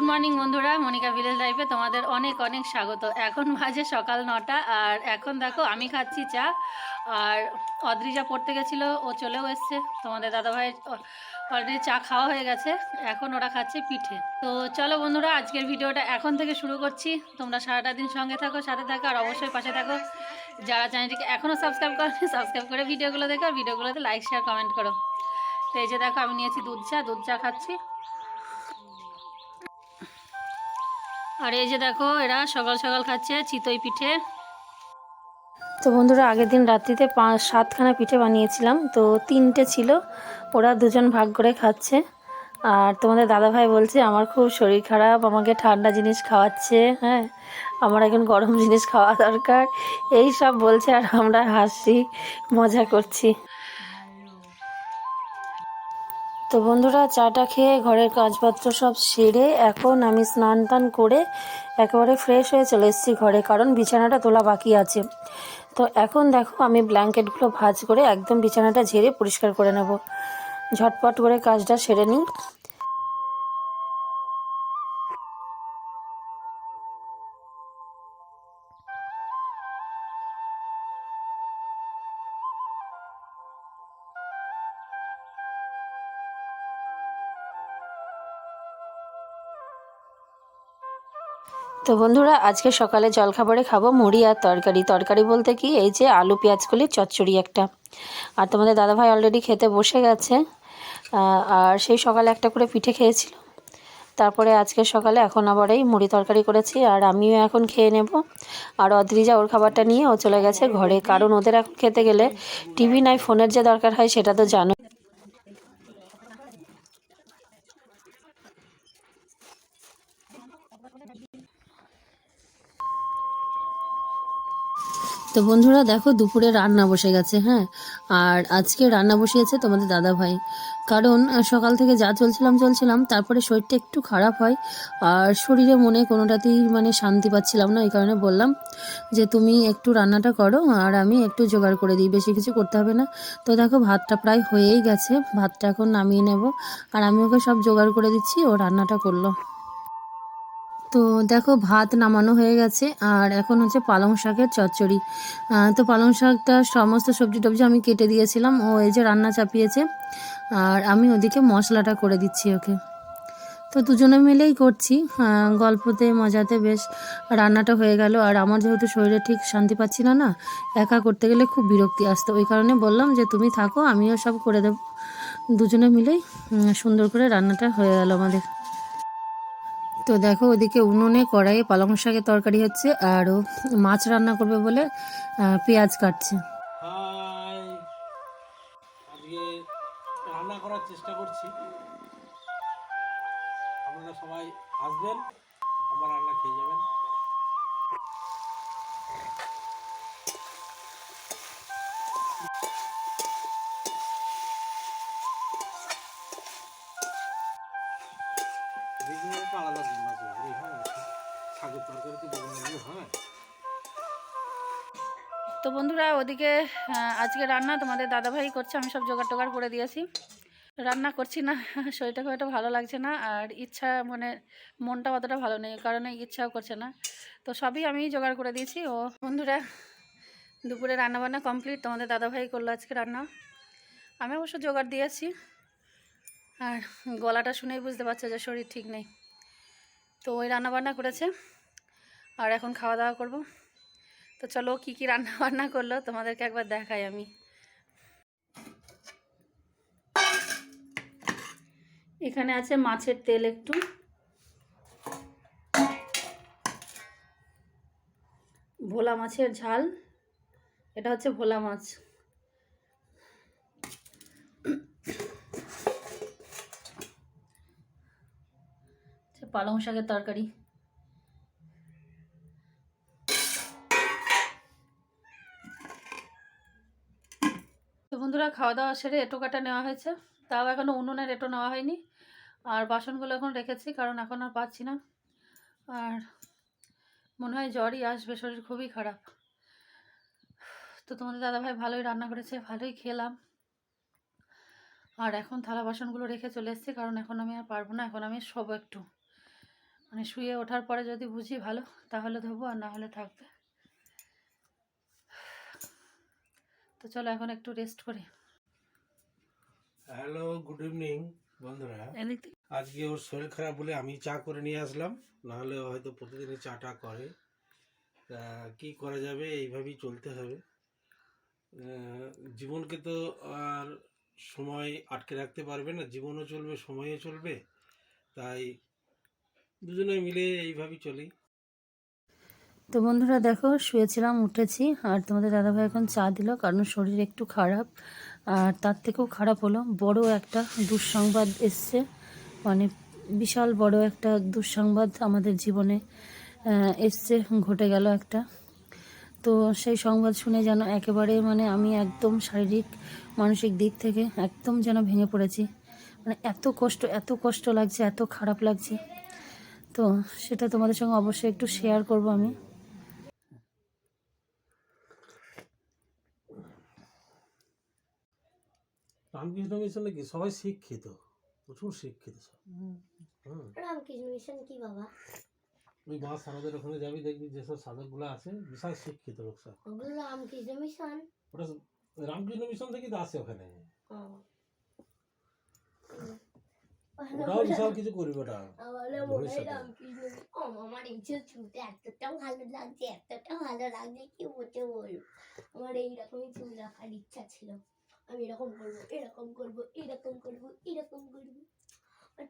Good morning বন্ধুরা। Monika village লাইফে তোমাদের অনেক অনেক স্বাগত। এখন বাজে সকাল নটা, আর এখন দেখো আমি খাচ্ছি চা, আর অদ্রিজা পড়তে গেছিল, ও চলেও এসছে। তোমাদের দাদাভাই অলরেডি চা খাওয়া হয়ে গেছে, এখন ওরা খাচ্ছে পিঠে। তো চলো বন্ধুরা, আজকের ভিডিওটা এখন থেকে শুরু করছি। তোমরা সারাটা দিন সঙ্গে থাকো, সাথে থাকো, আর অবশ্যই পাশে থাকো। যারা চ্যানেলটিকে এখনও সাবস্ক্রাইব করেনি সাবস্ক্রাইব করে ভিডিওগুলো দেখো, আর ভিডিওগুলোতে লাইক শেয়ার কমেন্ট করো। তো এই যে দেখো, আমি নিয়েছি দুধ চা দুধ চা খাচ্ছি। আর এই যে দেখো, এরা সকাল সকাল খাচ্ছে চিতই পিঠে। তো বন্ধুরা, আগের দিন রাত্রিতে পাঁচ সাতখানা পিঠে বানিয়েছিলাম। তো তিনটে ছিল, ওরা দুজন ভাগ করে খাচ্ছে। আর তোমাদের দাদাভাই বলছে, আমার খুব শরীর খারাপ, আমাকে ঠান্ডা জিনিস খাওয়াচ্ছে হ্যাঁ? আমার এখন গরম জিনিস খাওয়া দরকার। এই সব বলছে আর আমরা হাসি, মজা করছি। তো বন্ধুরা, চাটা খেয়ে ঘরের কাজপত্র সব সেরে এখন আমি স্নান টান করে একেবারে ফ্রেশ হয়ে চলে এসেছি ঘরে, কারণ বিছানাটা তোলা বাকি আছে। তো এখন দেখো, আমি ব্ল্যাঙ্কেটগুলো ভাজ করে একদম বিছানাটা ঝেড়ে পরিষ্কার করে নেব। ঝটপট করে কাজটা সেরে নিই। তো বন্ধুরা, আজকে সকালে জলখাবারে খাব মুড়ি আর তরকারি। তরকারি বলতে কি, এই যে আলু পেঁয়াজগুলি চচ্চড়ি একটা। আর তোমাদের দাদাভাই অলরেডি খেতে বসে গেছে। আর সেই সকালে একটা করে পিঠে খেয়েছিল। তারপরে আজকে সকালে এখন আবার এই মুড়ি তরকারি করেছি আর আমিও এখন খেয়ে নেব। আর অদ্রিজা ওর খাবারটা নিয়ে ও চলে গেছে ঘরে। কারণ ওদের এখন খেতে গেলে টিভি নাই, ফোনের যে দরকার হয় সেটা তো জানো তো বন্ধুরা দেখো দুপুরে রান্না বসে গেছে হ্যাঁ? আর আজকে রান্না বসিয়েছে তোমাদের দাদা ভাই কারণ সকাল থেকে যা চলছিলাম চলছিলাম, তারপরে শরীরটা একটু খারাপ হয়, আর শরীরে মনে কোনোটাতেই মানে শান্তি পাচ্ছিলাম না, এই কারণে বললাম যে তুমি একটু রান্নাটা করো, আর আমি একটু জোগাড় করে দিই, বেশি কিছু করতে হবে না। তো দেখো ভাতটা প্রায় হয়েই গেছে, ভাতটা এখন নামিয়ে নেব, আর আমি ওকে সব জোগাড় করে দিচ্ছি, ও রান্নাটা করল। তো দেখো ভাত নামানো হয়ে গেছে, আর এখন হচ্ছে পালং শাকের চচ্চড়ি। তো পালং শাকটা সমস্ত সবজি টবজি আমি কেটে দিয়েছিলাম, ও এই যে রান্না চাপিয়েছে, আর আমি ওদিকে মশলাটা করে দিচ্ছি ওকে। তো দুজনে মিলেই করছি গল্পতে, মজাতে বেশ রান্নাটা হয়ে গেল, আর আমার যেহেতু শরীরে ঠিক শান্তি পাচ্ছি না না, একা করতে গেলে খুব বিরক্তি আসতো। ওই কারণে বললাম যে তুমি থাকো, আমিও সব করে দেবো। দুজনে মিলেই সুন্দর করে রান্নাটা হয়ে গেল আমাদের। তো দেখো ওদিকে উনুনে, কড়াইয়ে পালং শাকের তরকারি হচ্ছে, আর মাছ রান্না করবে বলে পেঁয়াজ কাটছে। তো বন্ধুরা ওদিকে আজকে রান্না তোমাদের দাদাভাই করছে, আমি সব জোগাড় টোগাড় করে দিয়েছি। রান্না করছি না, শরীরটা খুব একটা ভালো লাগছে না, আর ইচ্ছা মানে মনটা অতটা ভালো নেই কারণে ইচ্ছাও করছে না। তো সবই আমি জোগাড় করে দিয়েছি। ও, বন্ধুরা, দুপুরে রান্না বান্না কমপ্লিট, তোমাদের দাদাভাই করল আজকে রান্না। আমি অবশ্য জোগাড় দিয়েছি, আর গলাটা শুনেই বুঝতে পারছ যে শরীর ঠিক নেই। তো ওই রান্নাবান্না করেছে, আর এখন খাওয়া দাওয়া করব। তো চলো কি কি রান্না বান্না করল, তোমাদেরকে একবার দেখাই আমি। এখানে আছে মাছের তেল একটু। ভোলা মাছের ঝাল। এটা হচ্ছে ভোলা মাছ। পালং শাকের তরকারি। বন্ধুরা খাওয়া দাওয়া সেরে এটো কাটা নেওয়া হয়েছে। তাও এখনও উনুনের এটো নেওয়া হয়নি। আর বাসনগুলো এখন রেখেছি, কারণ এখন আর পাচ্ছি না। আর মনে হয় জ্বরই আসবে, শরীর খুবই খারাপ। তো তোমাদের দাদাভাই ভালোই রান্না করেছে, ভালোই খেলাম। আর এখন থালা বাসনগুলো রেখে চলে এসেছি, কারণ এখন আমি আর পারব না, এখন আমি শোবো একটু। মানে শুয়ে ওঠার পরে যদি বুঝি ভালো, তাহলে ধোবো, আর না হলে থাকবে। তো চলো এখন একটু রেস্ট করি। হ্যালো গুড ইভিনিং বন্ধুরা। আজকে ওর শরীর খারাপ বলে আমি চা করে নিয়ে আসলাম নাহলে হয়তো প্রতিদিনই চাটা করে। তা কি করা যাবে এইভাবেই চলতে হবে। জীবনকে তো আর সময় আটকে রাখতে পারবে না জীবনও চলবে সময়ও চলবে। তাই দুজনে মিলে এইভাবেই চলি। তো বন্ধুরা দেখো, শুয়েছিলাম, উঠেছি, আর তোমাদের দাদাভাই এখন চা দিল, কারণ শরীর একটু খারাপ, আর তার থেকেও খারাপ হলো। বড় একটা দুঃসংবাদ এসছে মানে বিশাল বড় একটা দুঃসংবাদ আমাদের জীবনে এসছে, ঘটে গেল একটা। তো সেই সংবাদ শুনে যেন একেবারে মানে আমি একদম শারীরিক, মানসিক দিক থেকে একদম যেন ভেঙে পড়েছি। মানে এত কষ্ট এত কষ্ট লাগছে, এত খারাপ লাগছে। তো সেটা তোমাদের সঙ্গে অবশ্যই একটু শেয়ার করব আমি। রামকৃষ্ণ মিশনে কি সবাই শিক্ষিত প্রচুর শিক্ষিত সব। রামকৃষ্ণ মিশন কি বাবা? ওই মা সারদের ওখানে যাবি দেখবি যেসব সাধকগুলো আছে বিশাল শিক্ষিত লোক সব। ওগুলো রামকৃষ্ণ মিশন? ওটা রামকৃষ্ণ মিশন থেকেই তো আসে ওখানে। ওটাও বিশাল কিছু করবে ওটা। আমার যে চুলটা এতটা ভালো লাগছে এতটা ভালো লাগছে কি বলতে বলব? আমার এইরকমই চুল রাখার ইচ্ছা ছিল। আমি এরকম করব এরকম করব এরকম করব এরকম করব। আর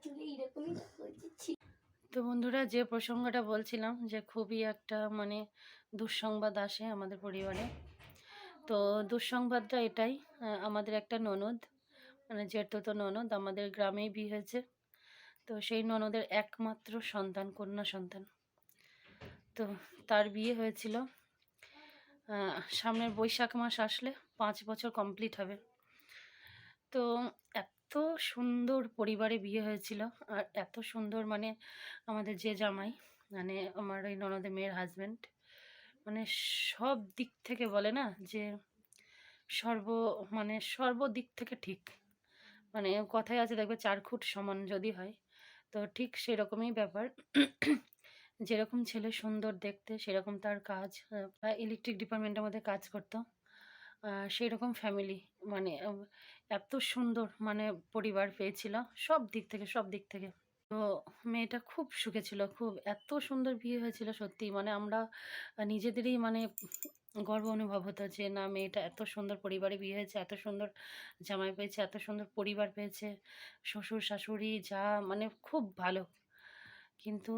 উচিত তো বন্ধুরা, যে প্রসঙ্গটা বলছিলাম যে খুবই একটা মানে দুঃসংবাদ আসে আমাদের পরিবারে। তো দুঃসংবাদটা এটাই আমাদের একটা ননদ মানে জেঠতো ননদ আমাদের গ্রামেই বিয়ে হয়েছে। তো সেই ননদের একমাত্র সন্তান, কন্যা সন্তান। তো তার বিয়ে হয়েছিল সামনের বৈশাখ মাস আসলে পাঁচ বছর কমপ্লিট হবে। তো এত সুন্দর পরিবারে বিয়ে হয়েছিল। আর এত সুন্দর মানে আমাদের যে জামাই মানে আমার এই ননদের মেয়ের হাজব্যান্ড মানে সব দিক থেকে বলে না যে সর্ব মানে সর্বদিক থেকে ঠিক। মানে কথায় আছে দেখবে চার ফুট সমান যদি হয়, তো ঠিক সেরকমই ব্যাপার। যেরকম ছেলে সুন্দর দেখতে, সেরকম তার কাজ ইলেকট্রিক ডিপার্টমেন্টের মধ্যে কাজ করতো। সেই রকম ফ্যামিলি মানে এত সুন্দর মানে পরিবার পেয়েছিল, সব দিক থেকে, সব দিক থেকে। তো মেয়েটা খুব সুখে ছিল, খুব এত সুন্দর বিয়ে হয়েছিল সত্যি। মানে আমরা নিজেদেরই মানে গর্ব অনুভব হতো যে, না, মেয়েটা এত সুন্দর পরিবারে বিয়ে হয়েছে, এত সুন্দর জামাই পেয়েছে, এত সুন্দর পরিবার পেয়েছে, শ্বশুর, শাশুড়ি, যা মানে খুব ভালো। কিন্তু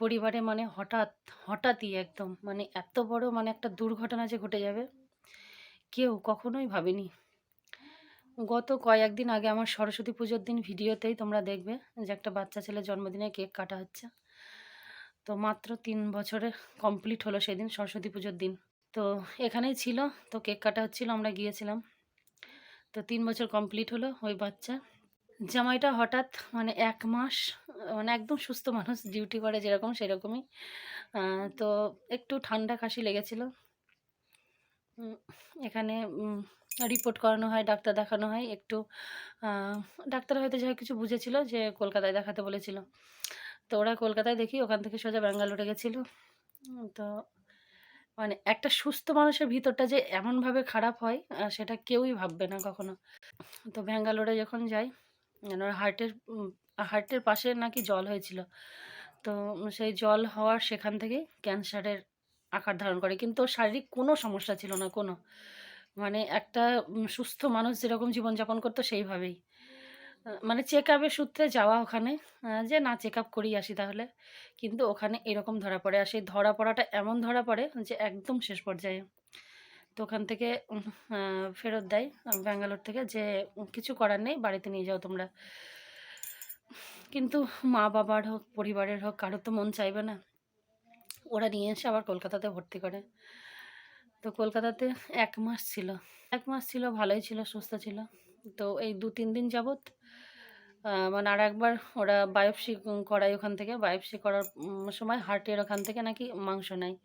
পরিবারে মানে হঠাৎ, হঠাৎই একদম মানে এত বড় মানে একটা দুর্ঘটনা যে ঘটে যাবে কেউ কখনোই ভাবেনি। গত কয়েকদিন আগে আমার সরস্বতী পুজোর দিন ভিডিওতেই তোমরা দেখবে যে একটা বাচ্চা ছেলে জন্মদিনে কেক কাটা হচ্ছে। তো মাত্র তিন বছরে কমপ্লিট হলো সেদিন সরস্বতী পুজোর দিন। তো এখানেই ছিল, তো কেক কাটা হচ্ছিল, আমরা গিয়েছিলাম। তো তিন বছর কমপ্লিট হলো ওই বাচ্চা। জামাইটা হঠাৎ মানে এক মাস মানে একদম সুস্থ মানুষ, ডিউটি করে যেরকম সেরকমই। তো একটু ঠান্ডা কাশি লেগেছিল। এখানে রিপোর্ট করানো হয়, ডাক্তার দেখানো হয়। একটু ডাক্তার হয়তো যা কিছু বুঝেছিল যে কলকাতায় দেখাতে বলেছিল। তো ওরা কলকাতায় দেখি, ওখান থেকে সোজা ব্যাঙ্গালোরে গেছিল। তো মানে একটা সুস্থ মানুষের ভিতরটা যে এমনভাবে খারাপ হয় সেটা কেউই ভাববে না কখনো। তো ব্যাঙ্গালোরে যখন যাই ওর হার্টের হার্টের পাশে নাকি জল হয়েছিল। তো সেই জল হওয়ার সেখান থেকেই ক্যান্সারের আকার ধারণ করে। কিন্তু শারীরিক কোনো সমস্যা ছিল না, কোনো। মানে একটা সুস্থ মানুষ যেরকম জীবনযাপন করতো সেইভাবেই। মানে চেক আপের সূত্রে যাওয়া ওখানে যে না চেক আপ করিয়ে আসি তাহলে। কিন্তু ওখানে এরকম ধরা পড়ে আর সেই ধরা পড়াটা এমন ধরা পড়ে যে একদম শেষ পর্যায়ে। তো ওখান থেকে ফেরত দেয় ব্যাঙ্গালোর থেকে যে কিছু করার নেই, বাড়িতে নিয়ে যাও তোমরা। কিন্তু মা বাবার হোক, পরিবারের হোক, কারোর তো মন চাইবে না। ওরা নিয়ে এসে আবার কলকাতাতে ভর্তি করে। তো কলকাতাতে এক মাস ছিল। এক মাস ছিল, ভালোই ছিল, সুস্থ ছিল। তো এই দু তিন দিন যাবৎ মানে আর একবার ওরা বায়োপসি করায় ওখান থেকে। বায়োপসি করার সময় হার্টের ওখান থেকে নাকি মাংস নেয়।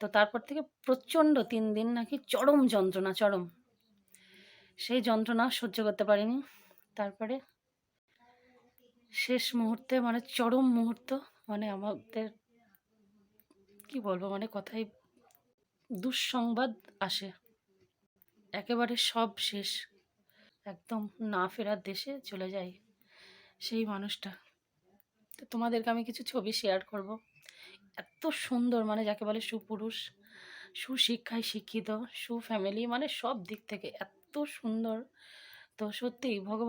তো তারপর থেকে প্রচণ্ড তিন দিন নাকি চরম যন্ত্রণা, চরম। সেই যন্ত্রণা সহ্য করতে পারিনি। তারপরে শেষ মুহূর্তে মানে চরম মুহূর্ত মানে আমাদের কি বলব? মানে কথাই দুঃসংবাদ আসে। একেবারে সব শেষ। একদম না ফেরার দেশে চলে যায় সেই মানুষটা। তো তোমাদেরকে আমি কিছু ছবি শেয়ার করব। এত সুন্দর মানে যাকে বলে সুপুরুষ, সুশিক্ষায় শিক্ষিত, সুফ্যামিলি মানে সব দিক থেকে এত সুন্দর। তো সত্যি ভগবান